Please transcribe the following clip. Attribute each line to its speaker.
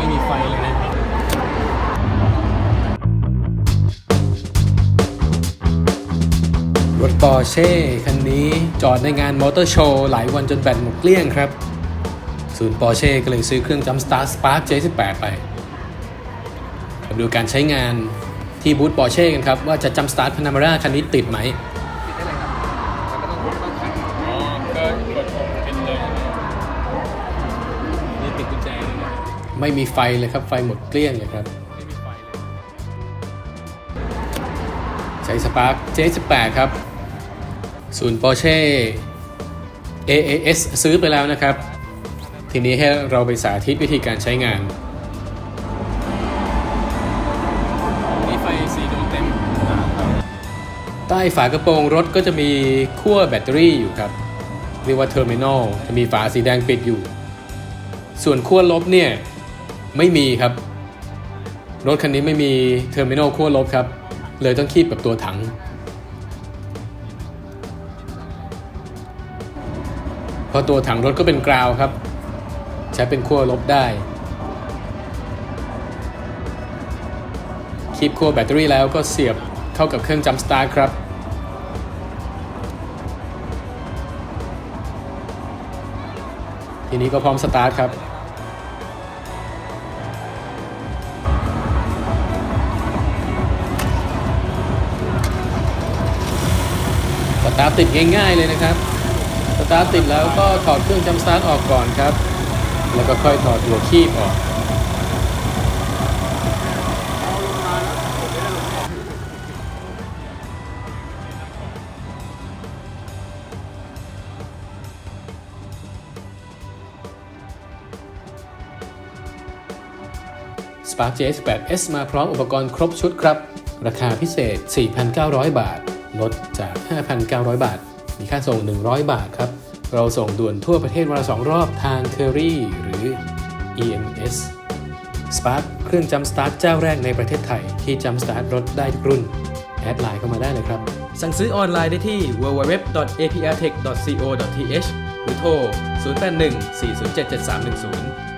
Speaker 1: ไม่มีไฟเลยนะรถปอร์เช่คันนี้จอดในงานมอเตอร์โชว์หลายวันจนแบตหมดเกลี้ยงครับ ศูนย์ปอร์เช่ก็เลยซื้อเครื่องจัมสตาร์ Spark J18 ไปมาดูการใช้งานที่บูธปอร์เช่กันครับ ว่าจะจัมสตาร์ Panamera คันนี้ติดไหม ไม่มีไฟเลยครับ ไฟหมดเกลี้ยงเลยครับ
Speaker 2: ไม่มีไฟเลย
Speaker 1: ใช้ Spark J18 ครับ ศูนย์ Porsche AAS ซื้อไปแล้วนะครับ ทีนี้ให้เราไปสาธิตวิธีการใช้งาน
Speaker 2: นี่ไฟสีดวงเต็ม
Speaker 1: ใต้ฝากระโปรงรถก็จะมีขั้วแบตเตอรี่อยู่ครับ เรียกว่าเทอร์มินอลจะมีฝาสีแดงปิดอยู่ ส่วนขั้วลบเนี่ย ไม่มีครับ รถคันนี้ไม่มีเทอร์มินอลขั้วลบครับ เลยต้องคีบกับตัวถังพราะตัวถังรถก็เป็นกราวครับ ใช้เป็นขั้วลบได้ คีบขั้วแบตเตอรี่แล้วก็เสียบเข้ากับเครื่องจัมสตาร์ครับทีนี้ก็พร้อมสตาร์ทครับ ตาร์ทติดง่ายๆเลยนะครับสตาร์ทติดแล้วก็ถอดเครื่องจัมสตาร์ทออกก่อนครับ แล้วก็ค่อยถอดหัวคีบออก Spark JS8S มาพร้อมอุปกรณ์ครบชุดครับ ราคาพิเศษ 4,900 บาท ลดจาก 5,900 บาท มีค่าส่ง 100 บาทครับ เราส่งด่วนทั่วประเทศวันละ2รอบทาง Curry หรือ EMS Spark เครื่องจัมสตาร์ทเจ้าแรกในประเทศไทย ที่จัมสตาร์ทรถได้ทุกรุ่น แอดไลน์เข้ามาได้เลยครับ
Speaker 3: สั่งซื้อออนไลน์ได้ที่ www.aprtech.co.th หรือโทร 081 407 7310